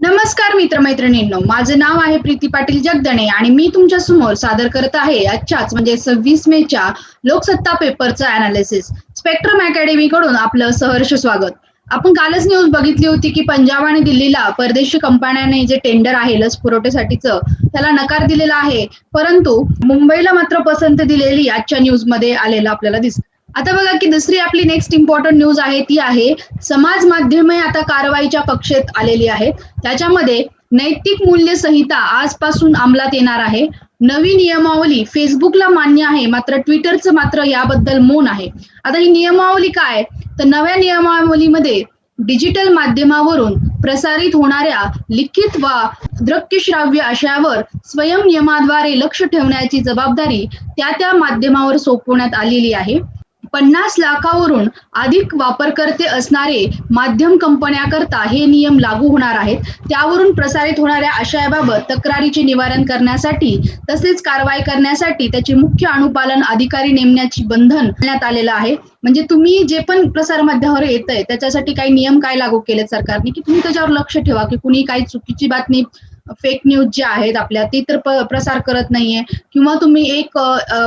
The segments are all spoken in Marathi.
नमस्कार मित्रमैत्रिणींनो माझं नाव आहे प्रीती पाटील जगदणे आणि मी तुमच्यासमोर सादर करत आहे आजच्याच म्हणजे सव्वीस मे च्या लोकसत्ता पेपरचं अनालिसिस स्पेक्ट्रम अकॅडमी कडून आपलं सहर्ष स्वागत. आपण कालच न्यूज बघितली होती की पंजाब आणि दिल्लीला परदेशी कंपन्याने जे टेंडर आहे लस पुरवठ्यासाठीचं त्याला नकार दिलेला आहे. परंतु मुंबईला मात्र पसंत दिलेली आजच्या न्यूजमध्ये आलेलं आपल्याला दिसत आता बघा की दुसरी आपली नेक्स्ट इम्पॉर्टंट न्यूज आहे ती आहे समाज माध्यमे आता कारवाईच्या कक्षेत आलेली आहेत. त्याच्यामध्ये नैतिक मूल्य संहिता आजपासून अंमलात येणार आहे. नवी नियमावली फेसबुकला मान्य आहे मात्र ट्विटरचं मात्र याबद्दल मौन आहे. आता ही नियमावली काय? तर नव्या नियमावलीमध्ये डिजिटल माध्यमावरून प्रसारित होणाऱ्या लिखित वा दृक्यश्राव्य आशयावर स्वयं नियमाद्वारे लक्ष ठेवण्याची जबाबदारी त्या त्या माध्यमावर सोपवण्यात आलेली आहे. पन्नास लाखावरून अधिक वापरकर्ते असणारे माध्यम कंपन्याकरता हे नियम लागू होणार आहेत. त्यावरून प्रसारित होणाऱ्या आशयाबाबत तक्रारीचे निवारण करण्यासाठी तसेच कारवाई करण्यासाठी त्याचे मुख्य अनुपालन अधिकारी नेमण्याची बंधन करण्यात आलेलं आहे. म्हणजे तुम्ही जे पण प्रसार माध्यमावर येत आहे त्याच्यासाठी काही नियम काय लागू केलेत सरकारने? की तुम्ही त्याच्यावर लक्ष ठेवा की कुणी काही चुकीची बातमी फेक न्यूज जे आहेत आपल्या ती तर प्रसार करत नाहीये. किंवा तुम्ही एक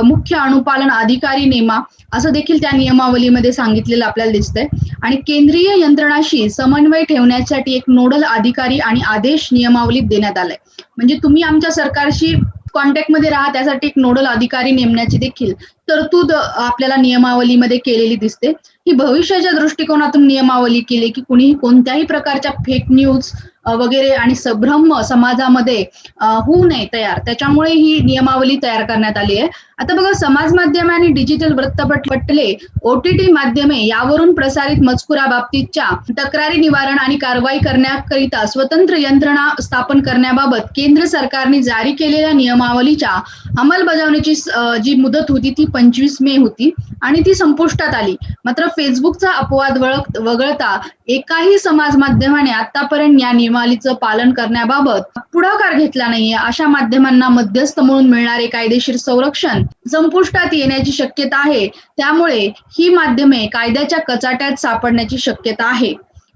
मुख्य अनुपालन अधिकारी नेमा असं देखील त्या नियमावलीमध्ये सांगितलेलं आपल्याला दिसतंय. आणि केंद्रीय यंत्रणाशी समन्वय ठेवण्यासाठी एक नोडल अधिकारी आणि आदेश नियमावलीत देण्यात आलाय. म्हणजे तुम्ही आमच्या सरकारशी कॉन्टॅक्टमध्ये राहा त्यासाठी एक नोडल अधिकारी नेमण्याची देखील तरतूद आपल्याला नियमावलीमध्ये केलेली दिसते. ही भविष्याच्या दृष्टिकोनातून नियमावली केली की कुणी कोणत्याही प्रकारच्या फेक न्यूज वगैरे आणि सभ्रम समाजामध्ये होऊ नये तयार. त्याच्यामुळे ही नियमावली तयार करण्यात आली आहे. आता बघा समाज माध्यमे आणि डिजिटल वृत्तपटले ओटीटी माध्यमे यावरून प्रसारित मजकुराबाबतीतच्या तक्रारी निवारण आणि कारवाई करण्याकरिता स्वतंत्र यंत्रणा स्थापन करण्याबाबत केंद्र सरकारने जारी केलेल्या नियमावलीच्या अंमलबजावणीची जी मुदत होती ती पंचवीस मे होती आणि ती संपुष्टात आली. मात्र फेसबुकचा अपवाद वगळता एकाही समाज माध्यमाने आतापर्यंत या नियमावलीचं पालन करण्याबाबत पुढाकार घेतला नाहीये अशा माध्यमांना मध्यस्थ म्हणून मिळणारे कायदेशीर संरक्षण संपुष्टात येण्याची शक्यता आहे. त्यामुळे ही माध्यमे कायद्याच्या कचाट्यात सापडण्याची शक्यता आहे.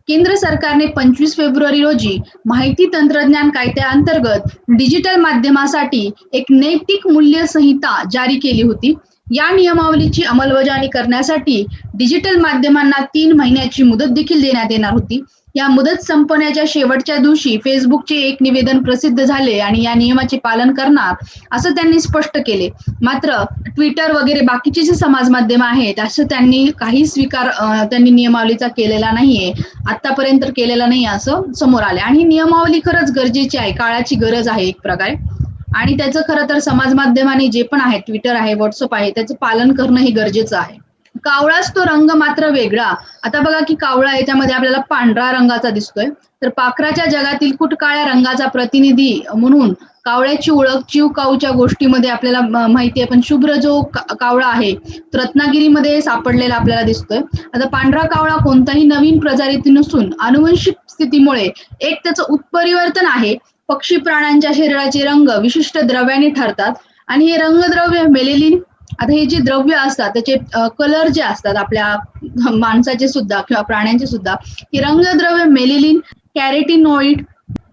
केंद्र सरकारने पंचवीस फेब्रुवारी रोजी माहिती तंत्रज्ञान कायद्याअंतर्गत डिजिटल माध्यमासाठी एक नैतिक मूल्य संहिता जारी केली होती. या नियमावलीची अंमलबजावणी करण्यासाठी डिजिटल माध्यमांना तीन महिन्याची मुदत देखील देण्यात येणार होती. या मुदत संपण्याच्या शेवटच्या दिवशी फेसबुकचे एक निवेदन प्रसिद्ध झाले आणि या नियमाचे पालन करणार असं त्यांनी स्पष्ट केले. मात्र ट्विटर वगैरे बाकीचे जे समाज माध्यम आहेत असं त्यांनी काही स्वीकार त्यांनी नियमावलीचा केलेला नाहीये आतापर्यंत केलेला नाही असं समोर आले आणि नियमावली खरंच गरजेची आहे काळाची गरज आहे एक प्रकारे. आणि त्याचं खरं तर समाज माध्यमाने जे पण आहे ट्विटर आहे व्हॉट्सअप आहे त्याचं पालन करणं हे गरजेचं आहे. कावळाच तो रंग मात्र वेगळा. आता बघा की कावळा याच्यामध्ये आपल्याला पांढरा रंगाचा दिसतोय. तर पाखराच्या जगातील कुटकाळ्या रंगाचा प्रतिनिधी म्हणून कावळ्याची ओळख चिव काऊच्या गोष्टीमध्ये आपल्याला माहिती आहे. पण शुभ्र जो कावळा आहे रत्नागिरीमध्ये सापडलेला आपल्याला दिसतोय. आता पांढरा कावळा कोणताही नवीन प्रजाती नसून अनुवंशिक स्थितीमुळे एक त्याचं उत्परिवर्तन आहे. पक्षी प्राण्यांच्या शरीराचे रंग विशिष्ट द्रव्याने ठरतात. आणि हे रंगद्रव्य मेलेलिन आता हे जे द्रव्य असतात त्याचे कलर जे असतात आपल्या माणसाचे सुद्धा किंवा प्राण्यांचे सुद्धा हे रंगद्रव्य मेलेलिन कॅरेटिनॉइड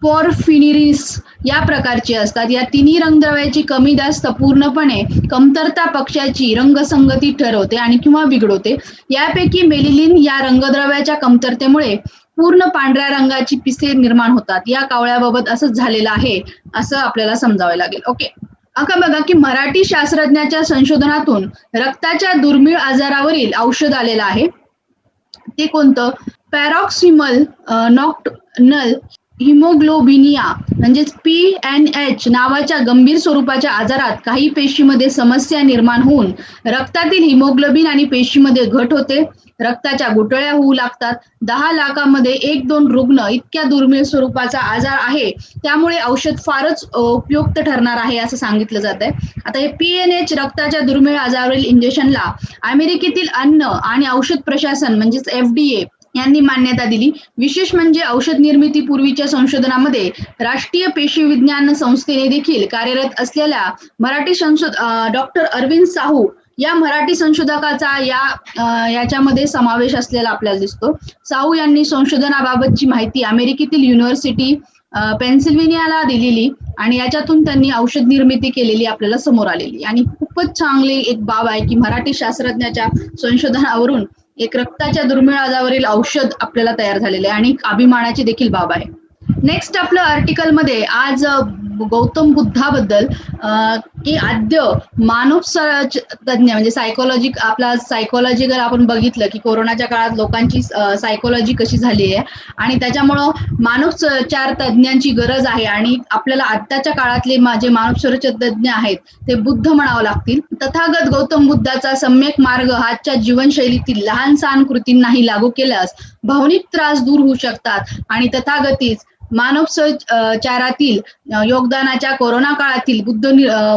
पॉरफिनिरिस या प्रकारची असतात. या तिन्ही रंगद्रव्याची कमी जास्त पूर्णपणे कमतरता पक्षाची रंगसंगती ठरवते आणि किंवा बिघडवते. यापैकी मेलिलिन या रंगद्रव्याच्या कमतरतेमुळे पूर्ण पांढऱ्या रंगाची पिसे निर्माण होतात. या कावळ्याबाबत असंच झालेलं आहे असं आपल्याला समजावं लागेल. ओके आता बघा की मराठी शास्त्रज्ञाच्या संशोधनातून रक्ताच्या दुर्मिळ आजारावरील औषध आलेलं आहे. ते कोणतं? पॅरॉक्सिमल नॉक्ट नल हिमोग्लोबिनिया म्हणजेच पी एन एच नावाच्या गंभीर स्वरूपाच्या आजारात काही पेशीमध्ये समस्या निर्माण होऊन रक्तातील हिमोग्लोबिन आणि पेशीमध्ये घट होते. रक्ताच्या गुटळ्या होऊ लागतात. दहा लाखामध्ये एक दोन रुग्ण इतक्या दुर्मिळ स्वरूपाचा आजार आहे. त्यामुळे औषध फारच उपयुक्त ठरणार आहे असं सांगितलं जात आहे आता हे पी एन एच रक्ताच्या दुर्मिळ आजारावरील इंजेक्शनला अमेरिकेतील अन्न आणि औषध प्रशासन म्हणजेच एफ डी ए यांनी मान्यता दिली. विशेष म्हणजे औषध निर्मिती पूर्वीच्या संशोधनामध्ये राष्ट्रीय पेशी विज्ञान संस्थेने देखील कार्यरत असलेल्या मराठी संशोध डॉक्टर अरविंद साहू या मराठी संशोधकाचा या याच्यामध्ये समावेश असलेला आपल्याला दिसतो. साहू यांनी संशोधनाबाबतची माहिती अमेरिकेतील युनिव्हर्सिटी अ, पेन्सिल्व्हेनियाला दिलेली आणि याच्यातून त्यांनी औषध निर्मिती केलेली आपल्याला समोर आलेली. आणि खूपच चांगली एक बाब आहे की मराठी शास्त्रज्ञाच्या संशोधनावरून एक रक्ताच्या दुर्मिळ आजावरील औषध आपल्याला तयार झालेले आहे आणि अभिमानाची देखील बाब आहे. नेक्स्ट आपलं आर्टिकलमध्ये आज गौतम बुद्धाबद्दल की आद्य मानव तज्ञ म्हणजे सायकोलॉजी आपला सायकोलॉजिकल आपण बघितलं की कोरोनाच्या काळात लोकांची सायकोलॉजी कशी झाली आहे आणि त्याच्यामुळं मानव चार तज्ञांची गरज आहे आणि आपल्याला आत्ताच्या काळातले जे मानव तज्ञ आहेत ते बुद्ध म्हणावं लागतील. तथागत गौतम बुद्धाचा सम्यक मार्ग आजच्या जीवनशैलीतील लहान सहान कृतींनाही लागू केल्यास भावनिक त्रास दूर होऊ शकतात आणि तथागतीच मानव चारातील योगदानाच्या कोरोना काळातील बुद्ध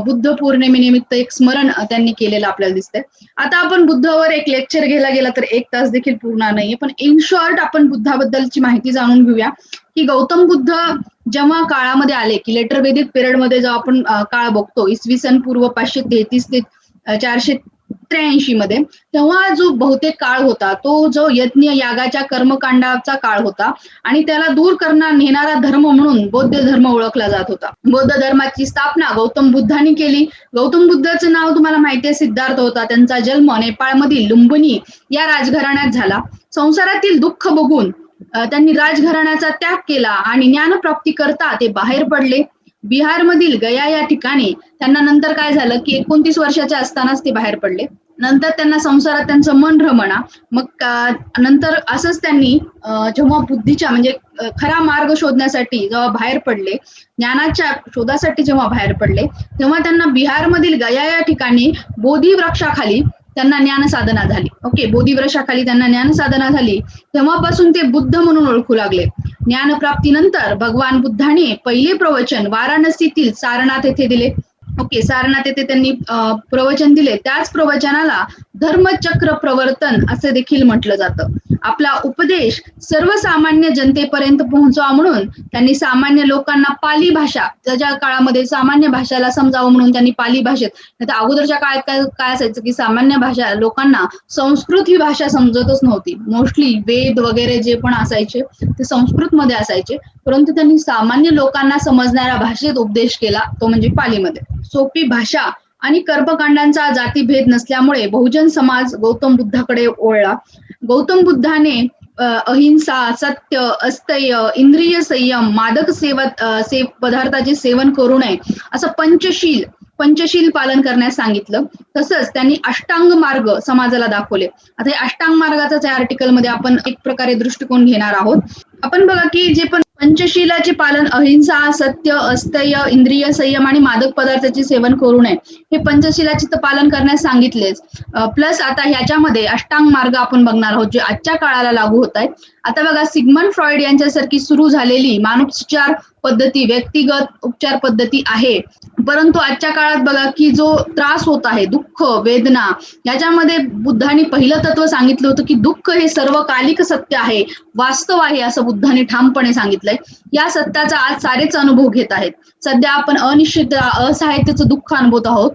बुद्ध पौर्णिमेनिमित्त एक स्मरण त्यांनी केलेलं आपल्याला दिसतंय. आता आपण बुद्धावर एक लेक्चर घ्यायला गेला तर एक तास देखील पूर्ण नाहीये. पण इन शॉर्ट आपण बुद्धाबद्दलची माहिती जाणून घेऊया की गौतम बुद्ध जेव्हा काळामध्ये आले की लेटर वेदिक पिरियडमध्ये जेव्हा आपण काळ बघतो इसवी सन पूर्व पाचशे तेहतीस ते चारशे त्र्याऐंशी मध्ये. तेव्हा जो बहुतेक काळ होता तो जो यज्ञ यागाच्या कर्मकांडाचा काळ होता आणि त्याला दूर करणार नेणारा धर्म म्हणून बौद्ध धर्म ओळखला जात होता. बौद्ध धर्माची स्थापना गौतम बुद्धांनी केली. गौतम बुद्धाचं नाव तुम्हाला माहिती आहे सिद्धार्थ होता. त्यांचा जन्म नेपाळमधील लुंबनी या राजघराण्यात झाला. संसारातील दुःख बघून त्यांनी राजघराण्याचा त्याग केला आणि ज्ञानप्राप्ती करता ते बाहेर पडले. बिहारमधील गया या ठिकाणी त्यांना नंतर काय झालं की एकोणतीस वर्षाच्या असतानाच ते बाहेर पडले. नंतर त्यांना संसारात त्यांचं मन रमणा. मग नंतर असंच त्यांनी जेव्हा बुद्धीच्या म्हणजे खरा मार्ग शोधण्यासाठी जेव्हा बाहेर पडले ज्ञानाच्या शोधासाठी जेव्हा बाहेर पडले तेव्हा त्यांना बिहारमधील गया या ठिकाणी बोधी वृक्षाखाली त्यांना ज्ञान साधना झाली. ओके बोधी त्यांना ज्ञान साधना झाली. तेव्हापासून ते बुद्ध म्हणून ओळखू लागले. ज्ञानप्राप्तीनंतर भगवान बुद्धाने पहिले प्रवचन वाराणसीतील सारनाथ येथे दिले. ओके सारनाथ येथे त्यांनी प्रवचन दिले. त्याच प्रवचनाला धर्मचक्र प्रवर्तन असे देखील म्हटलं जातं. आपला उपदेश सर्वसामान्य जनतेपर्यंत पोहोचवा म्हणून त्यांनी सामान्य लोकांना पाली भाषा त्याच्या काळामध्ये सामान्य भाषाला समजावं म्हणून त्यांनी पाली भाषेत नाही अगोदरच्या काळात काय काय असायचं की सामान्य भाषा लोकांना संस्कृत ही भाषा समजतच नव्हती. मोस्टली वेद वगैरे जे पण असायचे ते संस्कृतमध्ये असायचे. परंतु त्यांनी सामान्य लोकांना समजणाऱ्या भाषेत उपदेश केला तो म्हणजे पालीमध्ये. सोपी भाषा आणि कर्मकांडांचा जातीभेद नसल्यामुळे बहुजन समाज गौतम बुद्धाकडे ओळला. गौतम बुद्धाने अहिंसा सत्य अस्तय इंद्रिय संयम मादक सेवत से सेव पदार्थाचे सेवन करू नये असं पंचशील पंचशील पालन करण्यास सांगितलं. तसंच त्यांनी अष्टांग मार्ग समाजाला दाखवले. आता अष्टांग मार्गाचाच या आर्टिकलमध्ये आपण एक प्रकारे दृष्टिकोन घेणार आहोत. आपण बघा की जे पण पंचशीलाचे पालन अहिंसा सत्य अस्तय इंद्रिय संयम आणि मादक पदार्थाचे सेवन करू नये हे पंचशीलाचे तर पालन करण्यास सांगितलेच. प्लस आता ह्याच्यामध्ये अष्टांग मार्ग आपण बघणार आहोत जे आजच्या काळाला लागू होत आहेत. आता बघा सिग्मन फ्रॉइड यांच्यासारखी सुरू झालेली मानसोपचार पद्धती व्यक्तिगत उपचार पद्धती आहे. परंतु आजच्या काळात बघा की जो त्रास होत आहे दुःख वेदना याच्यामध्ये बुद्धांनी पहिलं तत्व सांगितलं होतं की दुःख हे सर्वकालिक सत्य आहे. वास्तव आहे असं बुद्धांनी ठामपणे सांगितलंय. या सत्याचा आज सारेच अनुभव घेत आहेत. सध्या आपण अनिश्चित असहाय्यतेचं दुःख अनुभवत आहोत.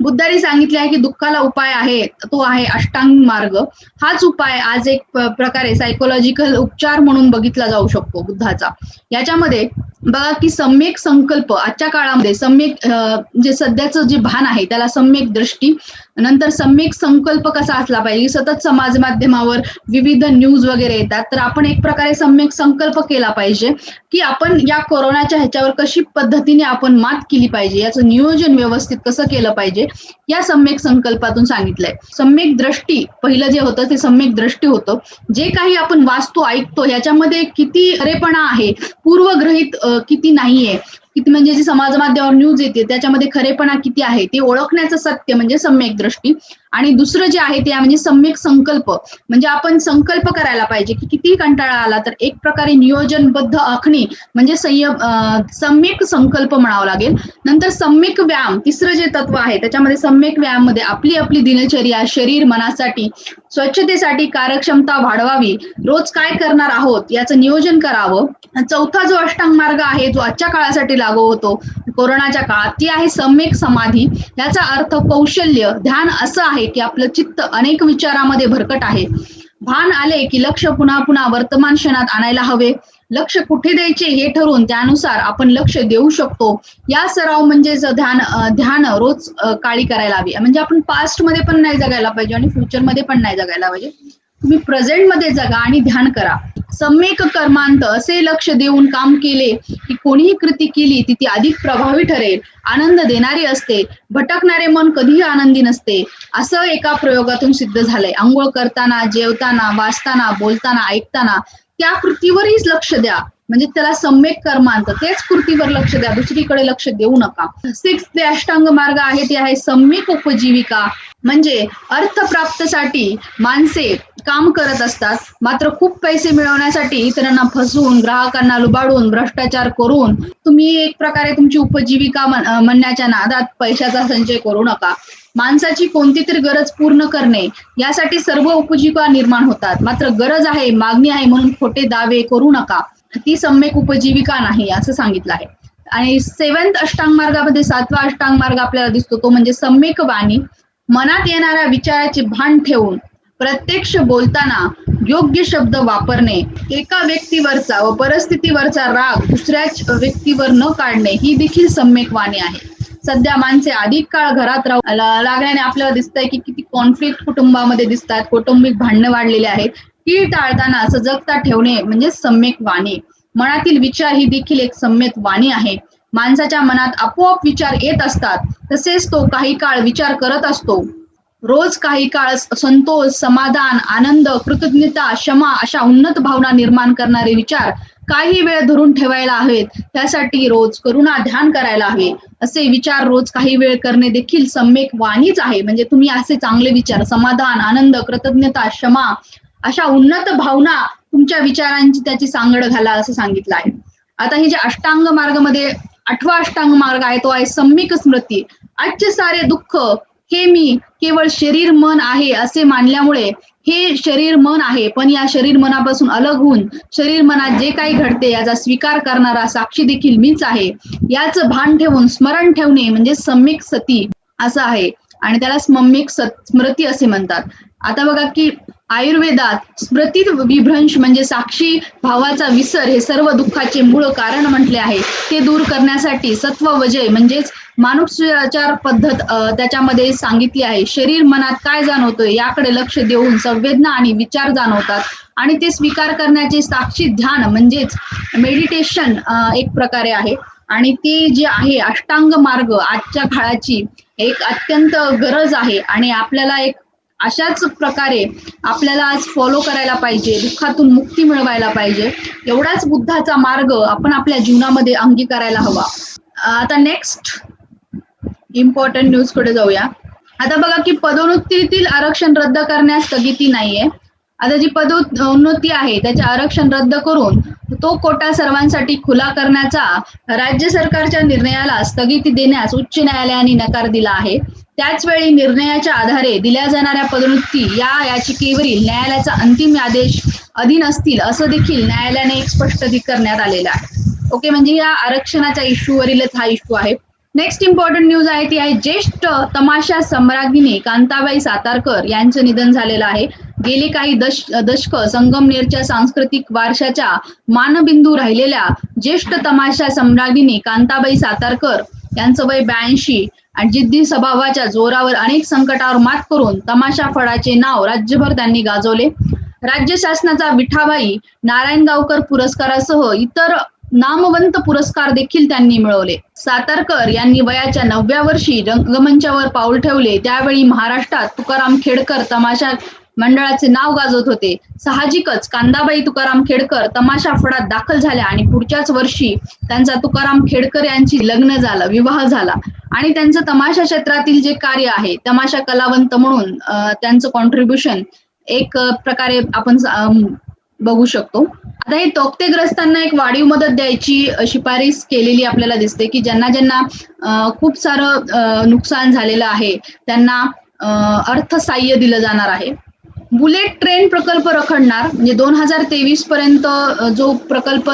बुद्धाने सांगितले आहे की दुःखाला उपाय आहे तो आहे अष्टांग मार्ग. हाच उपाय आज एक प्रकारे सायकोलॉजिकल उपचार म्हणून बघितला जाऊ शकतो बुद्धाचा. याच्यामध्ये बघा की सम्यक संकल्प आजच्या काळामध्ये सम्यक जे म्हणजे सध्याचं जे भान आहे त्याला सम्यक दृष्टी नंतर सम्यक संकल्प कसा असला पाहिजे सतत समाज माध्यमावर विविध न्यूज वगैरे येतात तर आपण एक प्रकारे सम्यक संकल्प केला पाहिजे की आपण या कोरोनाच्या ह्याच्यावर कशी पद्धतीने आपण मात केली पाहिजे याचं नियोजन व्यवस्थित कसं केलं पाहिजे या सम्यक संकल्पातून सांगितलंय. सम्यक दृष्टी पहिलं जे होतं ते सम्यक दृष्टी होतं. जे काही आपण वाचतो ऐकतो याच्यामध्ये किती खरेपणा आहे पूर्वग्रहित किती नाहीये. किती म्हणजे जी समाज माध्यमावर न्यूज येते त्याच्यामध्ये खरेपणा किती आहे ते ओळखण्याचं सत्य म्हणजे सम्यक दृष्टी. आणि दुसरं जे आहे ते म्हणजे सम्यक संकल्प. म्हणजे आपण संकल्प करायला पाहिजे की किती कंटाळा आला तर एक प्रकारे नियोजनबद्ध आखणी म्हणजे संयम सम्यक संकल्प म्हणावं लागेल. नंतर सम्यक व्यायाम तिसरं जे तत्व आहे त्याच्यामध्ये सम्यक व्यायाममध्ये आपली आपली दिनचर्या शरीर मनासाठी स्वच्छतेसाठी कार्यक्षमता वाढवावी. रोज काय करणार आहोत याचं नियोजन करावं. चौथा जो अष्टांग मार्ग आहे जो आजच्या काळासाठी लागू होतो कोरोनाच्या काळात ती आहे सम्यक समाधी. याचा अर्थ कौशल्य ध्यान असं आहे की आपलं चित्त अनेक विचारामध्ये भरकट आहे. भान आले की लक्ष पुन्हा पुन्हा वर्तमान क्षणात आणायला हवे. लक्ष कुठे द्यायचे हे ठरवून त्यानुसार आपण लक्ष देऊ शकतो. या सराव म्हणजेच ध्यान ध्यान रोज काळी करायला हवी. म्हणजे आपण पास्टमध्ये पण नाही जगायला पाहिजे आणि फ्युचरमध्ये पण नाही जगायला पाहिजे. तुम्ही प्रेझेंटमध्ये जगा आणि ध्यान करा. सम्यक कर्मांत असे लक्ष देऊन काम केले की कोणीही कृती केली ती ती अधिक प्रभावी ठरेल. आनंद देणारी असते भटकणारे मन कधीही आनंदी नसते. असं एका प्रयोगातून सिद्ध झालंय. आंघोळ करताना जेवताना वाचताना बोलताना ऐकताना त्या कृतीवरहीच लक्ष द्या. म्हणजे त्याला सम्यक कर्मांत तेच कृतीवर लक्ष द्या. दुसरीकडे लक्ष देऊ नका. सिक्स ते अष्टांग मार्ग आहे ते आहे सम्यक उपजीविका. म्हणजे अर्थप्राप्तसाठी माणसे काम करत असतात. मात्र खूप पैसे मिळवण्यासाठी इतरांना फसवून ग्राहकांना लुबाडून भ्रष्टाचार करून तुम्ही एक प्रकारे तुमची उपजीविका म्हणण्याच्या नादात पैशाचा संचय करू नका. माणसाची कोणती तरी गरज पूर्ण करणे यासाठी सर्व उपजीविका निर्माण होतात. मात्र गरज आहे मागणी आहे म्हणून खोटे दावे करू नका. ती सम्यक उपजीविका नाही असं सांगितलं आहे. आणि सेवन्थ अष्टांग मार्गामध्ये सातवा अष्टांग मार्ग आपल्याला दिसतो तो म्हणजे सम्यक वाणी. मनात येणाऱ्या विचाराचे भान ठेवून प्रत्यक्ष बोलताना योग्य शब्द वापरणे एका व्यक्तीवरचा व परिस्थितीवरचा राग दुसऱ्याच व्यक्तीवर न काढणे ही देखील सम्यक वाणी आहे. सध्या माणसे अधिक काळ घरात राहू लागल्याने आपल्याला दिसतंय की किती कॉन्फ्लिक्ट कुटुंबामध्ये दिसतात कौटुंबिक भांडणं वाढलेले आहेत. ती टाळताना सजगता ठेवणे म्हणजे सम्यक वाणी. मनातील विचार ही देखील एक सम्यक वाणी आहे. माणसाच्या मनात आपोआप विचार येत असतात. तसेच तो काही काळ विचार करत असतो. रोज काही काळ संतोष समाधान आनंद कृतज्ञता क्षमा अशा उन्नत भावना निर्माण करणारे विचार काही वेळ धरून ठेवायला हवेत. त्यासाठी रोज करुणा ध्यान करायला हवे. असे विचार रोज काही वेळ करणे देखील सम्यक वाणीच आहे. म्हणजे तुम्ही असे चांगले विचार समाधान आनंद कृतज्ञता क्षमा अशा उन्नत भावना तुमच्या विचारांची त्याची सांगड घाला असं सांगितलं आहे. आता हे जे अष्टांग मार्गामध्ये आठवा अष्टांग मार्ग आहे तो आहे सम्यक स्मृती. आजचे सारे दुःख हे मी केवळ शरीर मन आहे असे मानल्यामुळे हे शरीर मन आहे. पण या शरीर मनापासून अलग होऊन शरीर मनात जे काही घडते याचा स्वीकार करणारा साक्षी देखील मीच आहे. याच भान ठेवून स्मरण ठेवणे म्हणजे सम्यक सती असं आहे. आणि त्याला सम्यक स्मृती असे म्हणतात. आता बघा की आयुर्वेदात स्मृती विभ्रंश म्हणजे साक्षी भावाचा विसर हे सर्व दुःखाचे मूळ कारण म्हटले आहे. ते दूर करण्यासाठी सत्व वजय म्हणजेच मानसोपचार पद्धत त्याच्यामध्ये सांगितली आहे. शरीर मनात काय जाणवतोय याकडे लक्ष देऊन संवेदना आणि विचार जाणवतात. आणि ते स्वीकार करण्याचे साक्षी ध्यान म्हणजेच मेडिटेशन एक प्रकारे आहे. आणि ते जे आहे अष्टांग मार्ग आजच्या काळाची एक अत्यंत गरज आहे. आणि आपल्याला एक अशाच प्रकारे आपल्याला आज फॉलो करायला पाहिजे दुःखातून मुक्ती मिळवायला पाहिजे. एवढाच बुद्धाचा मार्ग आपण आपल्या जीवनामध्ये अंगीकारायला हवा. आता नेक्स्ट इम्पॉर्टंट न्यूजकडे जाऊया. आता बघा की पदोन्नतीतील आरक्षण रद्द करण्यास स्थगिती नाहीये. आता जी पदोन्नती आहे त्याचे आरक्षण रद्द करून तो कोटा सर्वांसाठी खुला करण्याचा राज्य सरकारच्या निर्णयाला स्थगिती देण्यास उच्च न्यायालयाने नकार दिला आहे. त्याच वेळी निर्णयाच्या आधारे दिल्या जाणाऱ्या पदोन्नती या याचिकेवरील न्यायालयाचा अंतिम आदेश अधीन असतील असं देखील न्यायालयाने एक स्पष्ट करण्यात आलेलं आहे. ओके म्हणजे या आरक्षणाच्या इश्यूवरीलच हा इश्यू आहे. नेक्स्ट इम्पॉर्टंट न्यूज आहे ती आहे ज्येष्ठ तमाशा सम्राज्ञी कांताबाई सातारकर यांचं निधन झालेलं आहे. गेले काही दश दशक संगमनेरच्या सांस्कृतिक वारशाच्या मानबिंदू राहिलेल्या ज्येष्ठ तमाशा सम्राज्ञी कांताबाई सातारकर यांचं वय ब्याऐंशी आणि जिद्दी स्वभावाच्या जोरावर अनेक संकटावर मात करून तमाशा फळाचे नाव राज्यभर त्यांनी गाजवले. राज्य शासनाचा विठाबाई नारायणगावकर पुरस्कारासह इतर नामवंत पुरस्कार देखील त्यांनी मिळवले. सातारकर यांनी वयाच्या नवव्या वर्षी रंगमंचावर पाऊल ठेवले. त्यावेळी महाराष्ट्रात तुकाराम खेडकर तमाशा मंडळाचे नाव गाजवत होते. साहजिकच कांदाबाई तुकाराम खेडकर तमाशा फडात दाखल झाल्या आणि पुढच्याच वर्षी त्यांचा तुकाराम खेडकर यांची लग्न झालं विवाह झाला. आणि त्यांचं तमाशा क्षेत्रातील जे कार्य आहे तमाशा कलावंत म्हणून त्यांचं कॉन्ट्रीब्युशन एक प्रकारे आपण अं, बघू शकतो. आता हे तोक्तेग्रस्तांना एक वाढीव मदत द्यायची शिफारस केलेली आपल्याला दिसते की ज्यांना ज्यांना खूप सारं नुकसान झालेलं आहे त्यांना अर्थसाह्य दिलं जाणार आहे. बुलेट ट्रेन प्रकल्प रखडणार म्हणजे दोन हजार तेवीस पर्यंत जो प्रकल्प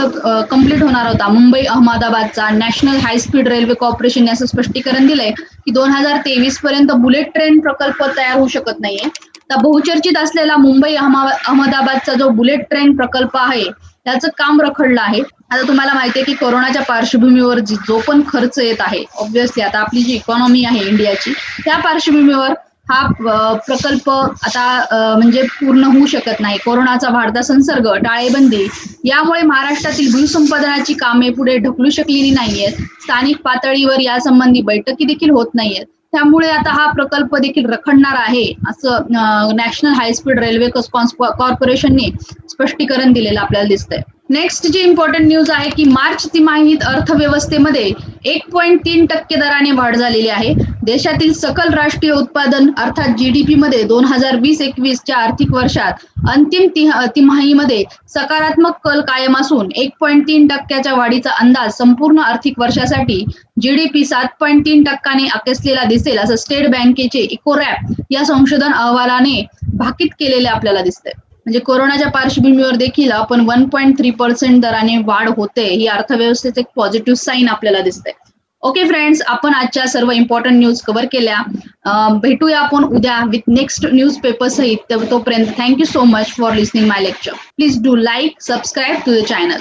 कंप्लीट होणार होता Mumbai अहमदाबादचा national high speed railway corporation असं स्पष्टीकरण दिलंय की दोन हजार तेवीस पर्यंत बुलेट ट्रेन प्रकल्प तयार होऊ शकत नाहीये. तर बहुचर्चित असलेला मुंबई अहमदाबादचा जो बुलेट ट्रेन प्रकल्प आहे त्याचं काम रखडलं आहे. आता तुम्हाला माहिती आहे की कोरोनाच्या पार्श्वभूमीवर जो पण खर्च येत आहे ऑब्व्हियसली आता आपली जी इकॉनॉमी आहे इंडियाची त्या पार्श्वभूमीवर हा प्रकल्प आता म्हणजे पूर्ण होऊ शकत नाही. कोरोनाचा वाढता संसर्ग टाळेबंदी यामुळे महाराष्ट्रातील भूसंपादनाची कामे पुढे ढकलू शकलेली नाहीयेत. स्थानिक पातळीवर यासंबंधी बैठकी देखील होत नाहीयेत. त्यामुळे आता हा प्रकल्प देखील रखडणार आहे असं नॅशनल हायस्पीड रेल्वे कॉर्पोरेशनने स्पष्टीकरण दिलेलं आपल्याला दिसतंय. नेक्स्ट जी इम्पॉर्टंट न्यूज आहे की मार्च तिमाहीत अर्थव्यवस्थेमध्ये एक पॉईंट तीन टक्के दराने वाढ झालेली आहे. देशातील सकल राष्ट्रीय उत्पादन अर्थात जीडीपी मध्ये दोन हजार वीस एकवीसच्या आर्थिक वर्षात अंतिम तिमाहीमध्ये सकारात्मक कल कायम असून एक पॉईंट तीन टक्क्याच्या वाढीचा अंदाज संपूर्ण आर्थिक वर्षासाठी जीडीपी सात पॉईंट तीन टक्क्याने आकसलेला दिसेल असं स्टेट बँकेचे इकोरॅप या संशोधन अहवालाने भाकीत केलेले आपल्याला दिसतंय. म्हणजे कोरोनाच्या पार्श्वभूमीवर देखील आपण वन पॉईंट थ्री पर्सेंट दराने वाढ होते ही अर्थव्यवस्थेचे एक पॉझिटिव्ह साईन आपल्याला दिसते ओके फ्रेंड्स आपण आजच्या सर्व इम्पॉर्टंट न्यूज कव्हर केल्या. भेटूया आपण उद्या विथ नेक्स्ट न्यूज पेपर सहित. तोपर्यंत thank you so much for listening my lecture please do like subscribe to the channel